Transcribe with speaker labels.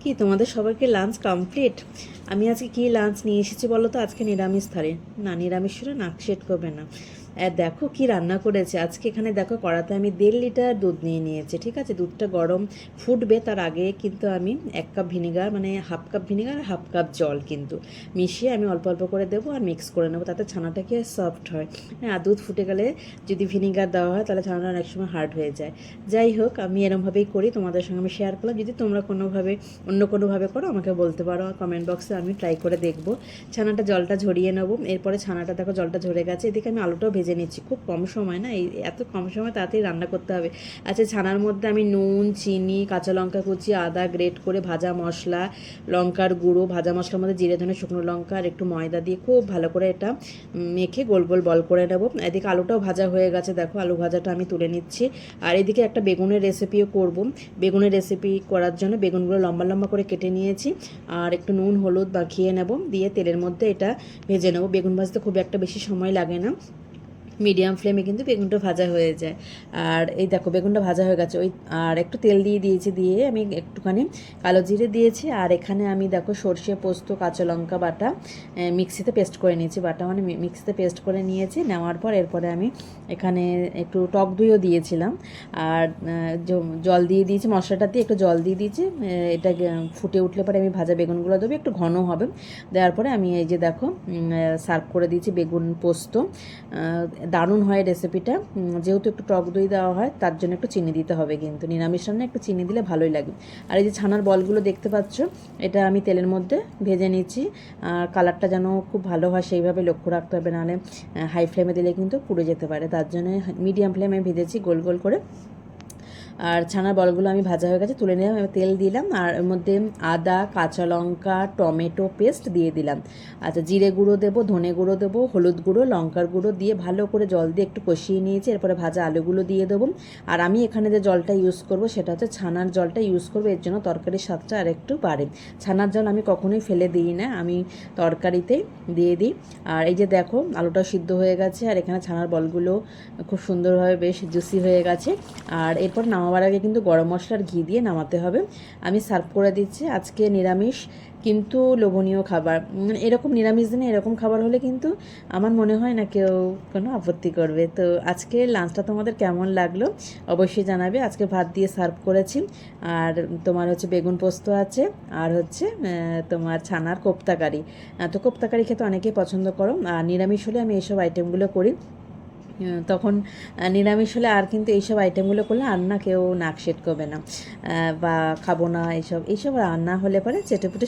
Speaker 1: কি তোমাদের সবাইকে লাঞ্চ কমপ্লিট আমি আজকে কি লাঞ্চ নিয়ে এসেছি বলো তো? আজকে নিরামিষ থারে না, নিরামিষ হলে নাক সেট করবে না। দেখো কি রান্না করেছে। আজকে এখানে দেখো কড়াতে আমি দেড় লিটার দুধ নিয়ে নিয়েছি, ঠিক আছে? দুধটা গরম ফুটবে, তার আগে কিন্তু আমি এক কাপ ভিনেগার মানে half cup vinegar half cup জল কিন্তু মিশিয়ে আমি অল্প অল্প করে দেবো আর মিক্স করে নেব, তাতে ছানাটা কি সফট হয়। হ্যাঁ আর দুধ ফুটে গেলে যদি ভিনেগার দেওয়া হয়, তাহলে ছানাটা অনেক সময় হার্ড হয়ে যায়। যাই হোক, আমি এরমভাবেই করি, তোমাদের সঙ্গে আমি শেয়ার করলাম। যদি তোমরা কোনোভাবে, অন্য কোনোভাবে করো, আমাকে বলতে পারো কমেন্ট বক্সে আমি ট্রাই করে দেখব। ছানাটা জলটা ঝরিয়ে নেব। এরপরে ছানাটা দেখো জলটা ঝরে গেছে। এদিকে আমি আলুটাও ভেজে নিচ্ছি। খুব কম সময় না, এই এত কম সময় তাড়াতাড়ি রান্না করতে হবে। আচ্ছা ছানার মধ্যে আমি নুন, চিনি, কাঁচা লঙ্কা কুচি, আদা গ্রেট করে ভাজা মশলা, লঙ্কার গুঁড়ো, ভাজা মশলার মধ্যে জিরে, ধনে, শুকনো লঙ্কা আর একটু ময়দা দিয়ে খুব ভালো করে এটা মেখে গোল গোল বল করে নেব। এদিকে আলুটাও ভাজা হয়ে গেছে। দেখো, আলু ভাজাটা আমি তুলে নিচ্ছি। আর এদিকে একটা বেগুনের রেসিপিও করব। বেগুনের রেসিপি করার জন্য বেগুনগুলো লম্বা লম্বা করে কেটে নিয়েছি। আর একটু নুন, হলুদ মাখিয়ে নেব। দিয়ে তেলের মধ্যে এটা ভেজে নেব। বেগুন ভাজতে খুব একটা বেশি সময় লাগে না। মিডিয়াম ফ্লেমে কিন্তু বেগুনটা ভাজা হয়ে যায়। আর এই দেখো, বেগুনটা ভাজা হয়ে গেছে। ওই, আর একটু তেল দিয়ে দিয়েছি, দিয়ে আমি একটুখানি কালো জিরে দিয়েছি। আর এখানে আমি দেখো, সর্ষে, পোস্ত, কাঁচা লঙ্কা বাটা মিক্সিতে পেস্ট করে নিয়েছি। বাটা মানে মিক্সিতে পেস্ট করে নিয়েছি। নেওয়ার পর এরপরে আমি এখানে একটু টক দইও দিয়েছিলাম। আর জল দিয়ে দিয়েছি, মশলাটা দিয়ে একটু জল দিয়ে দিয়েছি। এটা ফুটে উঠলে পরে আমি ভাজা বেগুনগুলো দেবো। একটু ঘন হবে। দেওয়ার পরে আমি এই যে দেখো সার্ভ করে দিয়েছি বেগুন, পোস্ত। দারুণ হয় রেসিপিটা যেহেতু একটু টক দই দেওয়া হয়, তার জন্য একটু চিনি দিতে হবে কিন্তু। নিরামিষ রান্না একটু চিনি দিলে ভালোই লাগে। আর এই যে ছানার বলগুলো দেখতে পাচ্ছ, এটা আমি তেলের মধ্যে ভেজে নিচ্ছি। আর কালারটা যেন খুব ভালো হয়, সেইভাবে লক্ষ্য রাখতে হবে। নাহলে হাই ফ্লেমে দিলে কিন্তু পুড়ে যেতে পারে। তার জন্য মিডিয়াম ফ্লেমে ভেজেছি গোল গোল করে। আর ছানার বলগুলো আমি ভাজা হয়ে গেছে, তুলে নিলাম, এবার তেল দিলাম, আর এর মধ্যে আদা, কাঁচা লঙ্কা, টমেটো পেস্ট দিয়ে দিলাম। আচ্ছা জিরে গুঁড়ো দেবো, ধনে গুঁড়ো দেবো, হলুদ গুঁড়ো, লঙ্কার গুঁড়ো দিয়ে ভালো করে জল দিয়ে একটু কষিয়ে নিয়েছি, এরপরে ভাজা আলুগুলো দিয়ে দেবো। আর আমি এখানে যে জলটা ইউজ করব, সেটা হচ্ছে ছানার জলটা ইউজ করব, এর জন্য তরকারির স্বাদটা আর একটু বাড়ে। ছানার জল আমি কখনোই ফেলে দিই না, আমি তরকারিতে দিয়ে দিই। আর এই যে দেখো আলুটা সিদ্ধ হয়ে গেছে, আর এখানে ছানার বলগুলো খুব সুন্দরভাবে বেশ জুসি হয়ে গেছে। আর এরপর নামাবার আগে কিন্তু গরম মশলার ঘি দিয়ে নামাতে হবে। আমি সার্ভ করে দিচ্ছি আজকে নিরামিষ কিন্তু লোভনীয় খাবার। এরকম নিরামিষ দিনে এরকম খাবার হলে কিন্তু আমার মনে হয় না কেউ কোনো আপত্তি করবে। তো আজকে লাঞ্চটা তোমাদের কেমন লাগল অবশ্যই জানাবে। আজকে ভাত দিয়ে সার্ভ করেছি। আর তোমার হচ্ছে বেগুন পোস্ত আছে, আর হচ্ছে তোমার ছানার কোপ্তাকারি। তো কোপ্তাকারি খেতে অনেকেই পছন্দ করো। আর নিরামিষ হলে আমি এইসব আইটেমগুলো করি। তখন নিরামিষ হলে আর কিন্তু এইসব আইটেমগুলো করলে আর না কেউ নাক সেট করবে না বা খাব না, এইসব এইসব রান্না হলে পরে চেটে পুটে